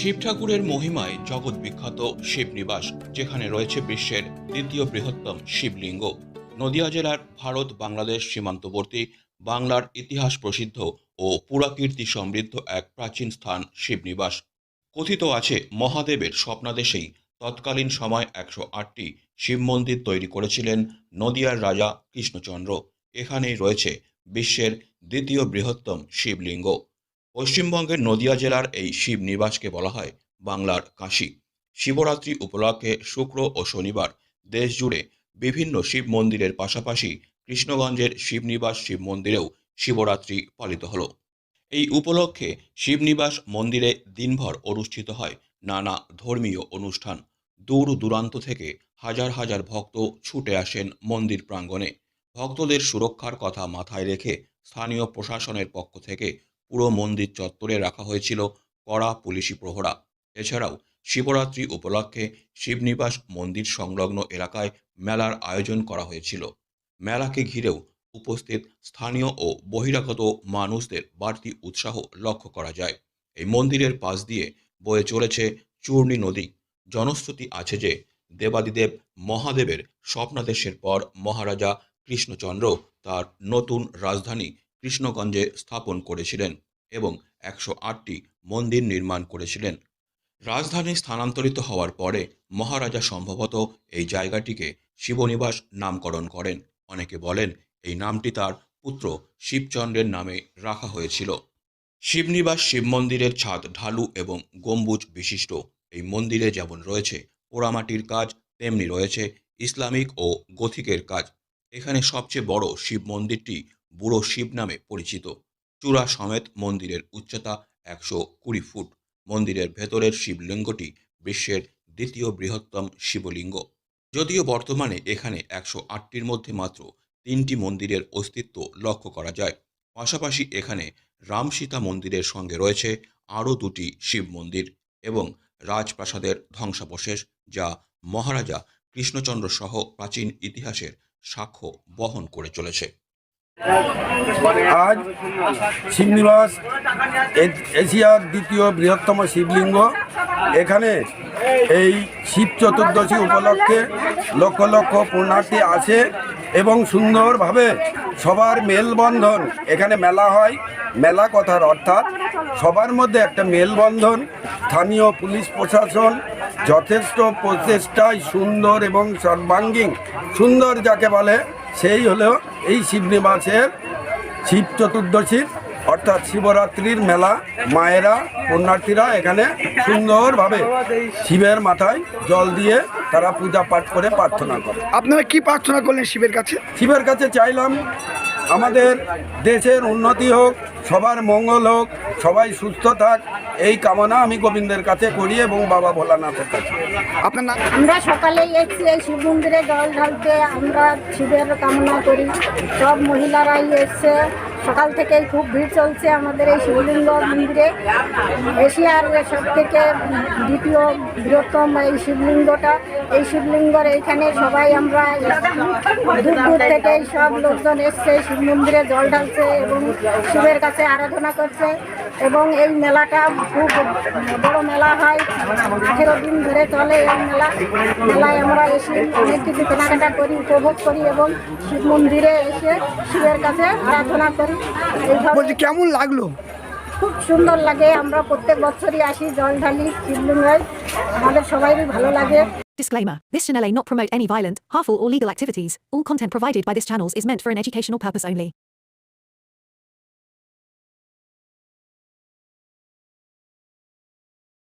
শিব ঠাকুরের মহিমায় জগৎ বিখ্যাত শিবনিবাস যেখানে রয়েছে বিশ্বের দ্বিতীয় বৃহত্তম শিবলিঙ্গ। নদিয়া জেলার ভারত, বাংলাদেশ সীমান্তবর্তী বাংলার ইতিহাস প্রসিদ্ধ ও পুরাকীর্তি সমৃদ্ধ এক প্রাচীন স্থান শিবনিবাস কথিত আছে, মহাদেবের স্বপ্নাদেশেই তৎকালীন সময় একশো আটটি শিব মন্দির তৈরি করেছিলেন নদিয়ার রাজা কৃষ্ণচন্দ্র। এখানেই রয়েছে বিশ্বের দ্বিতীয় বৃহত্তম শিবলিঙ্গ। পশ্চিমবঙ্গের নদিয়া জেলার এই শিব নিবাসকে বলা হয় বাংলার কাশী। শিবরাত্রি উপলক্ষে শুক্র ও শনিবার দেশ জুড়ে বিভিন্ন শিব মন্দিরের পাশাপাশি কৃষ্ণগঞ্জের শিবনিবাস শিব মন্দিরেও শিবরাত্রি পালিত হলো। এই উপলক্ষে শিবনিবাস মন্দিরে দিনভর অনুষ্ঠিত হয় নানা ধর্মীয় অনুষ্ঠান। দূর দূরান্ত থেকে হাজার হাজার ভক্ত ছুটে আসেন মন্দির প্রাঙ্গণে। ভক্তদের সুরক্ষার কথা মাথায় রেখে স্থানীয় প্রশাসনের পক্ষ থেকে পুরো মন্দির চত্বরে রাখা হয়েছিল কড়া পুলিশি প্রহরা। এছাড়াও শিবরাত্রি উপলক্ষে শিবনিবাস মন্দির সংলগ্ন এলাকায় মেলার আয়োজন করা হয়েছিল। মেলাকে ঘিরেও উপস্থিত স্থানীয় ও বহিরাগত মানুষদের বাড়তি উৎসাহ লক্ষ্য করা যায়। এই মন্দিরের পাশ দিয়ে বয়ে চলেছে চূর্ণী নদী। জনশ্রুতি আছে যে দেবাদিদেব মহাদেবের স্বপ্নাদেশের পর মহারাজা কৃষ্ণচন্দ্র তার নতুন রাজধানী কৃষ্ণগঞ্জে স্থাপন করেছিলেন এবং একশো আটটি মন্দির নির্মাণ করেছিলেন। রাজধানী স্থানান্তরিত হওয়ার পরে মহারাজা সম্ভবত এই জায়গাটিকে শিবনিবাস নামকরণ করেন। অনেকে বলেন এই নামটি তার পুত্র শিবচন্দ্রের নামে রাখা হয়েছিল। শিবনিবাস শিব মন্দিরের ছাদ ঢালু এবং গম্বুজ বিশিষ্ট। এই মন্দিরে যেমন রয়েছে পোড়ামাটির কাজ, তেমনি রয়েছে ইসলামিক ও গথিকের কাজ। এখানে সবচেয়ে বড় শিব মন্দিরটি বুড়ো শিব নামে পরিচিত। চূড়া সমেত মন্দিরের উচ্চতা একশো কুড়ি ফুট। মন্দিরের ভেতরের শিবলিঙ্গটি বিশ্বের দ্বিতীয় বৃহত্তম শিবলিঙ্গ। যদিও বর্তমানে এখানে একশো আটটির মধ্যে মাত্র তিনটি মন্দিরের অস্তিত্ব লক্ষ্য করা যায়। পাশাপাশি এখানে রাম সীতা মন্দিরের সঙ্গে রয়েছে আরও দুটি শিব মন্দির এবং রাজপ্রাসাদের ধ্বংসাবশেষ, যা মহারাজা কৃষ্ণচন্দ্র সহ প্রাচীন ইতিহাসের সাক্ষ্য বহন করে চলেছে। আজ শিবনিবাস এশিয়ার দ্বিতীয় বৃহত্তম শিবলিঙ্গ। এখানে এই শিব চতুর্দশী উপলক্ষে লক্ষ লক্ষ পুণ্যার্থী আসে এবং সুন্দরভাবে সবার মেলবন্ধন, এখানে মেলা হয়, মেলা কথার অর্থাৎ সবার মধ্যে একটা মেলবন্ধন, স্থানীয় পুলিশ প্রশাসন যথেষ্ট প্রচেষ্টায় সুন্দর এবং সর্বাঙ্গীন, সুন্দর যাকে বলে সেই হলো এই শিবনিবাসের শিব চতুর্দশীর অর্থাৎ শিবরাত্রির মেলা মায়েরা পুণ্যার্থীরা এখানে সুন্দরভাবে শিবের মাথায় জল দিয়ে তারা পূজা পাঠ করে প্রার্থনা করে। আপনারা কি প্রার্থনা করলেন শিবের কাছে? শিবের কাছে চাইলাম আমাদের দেশের উন্নতি হোক সবার মঙ্গল হোক সবাই সুস্থ থাক এই কামনা আমি গোবিন্দের কাছে করি এবং বাবা ভোলানাথের কাছে। আপনার নাম? আমরা সকালে এসেছি এই শিব মন্দিরে জল ঢালতে আমরা শিবের কামনা করি। সব মহিলারাই এসছে। সকাল থেকেই খুব ভিড় চলছে আমাদের এই শিবলিঙ্গ মন্দিরে। এশিয়ার সব থেকে দ্বিতীয় বৃহত্তম এই শিবলিঙ্গটা। এই শিবলিঙ্গর এইখানে সবাই আমরা দূর দূর থেকে সব লোকজন এসছে, শিব মন্দিরে জল ঢালছে এবং শিবের কাছে আরাধনা করছে। এবং এই মেলাটা খুব বড় মেলা হয় আঠেরো দিন ধরে চলে এই মেলা মেলায় আমরা এসে অনেক কিছু কেনাকাটা করি উপভোগ করি এবং শিব মন্দিরে এসে শিবের কাছে আরাধনা করি এইভাবে কেমন লাগল খুব সুন্দর লাগে আমরা প্রত্যেক বছরই আসি জল ঢালি শিবলিঙ্গায় আমাদের সবাইরই ভালো লাগে Disclaimer This channel may not promote any violent, harmful, or legal activities. All content provided by this channel is meant for an educational purpose only.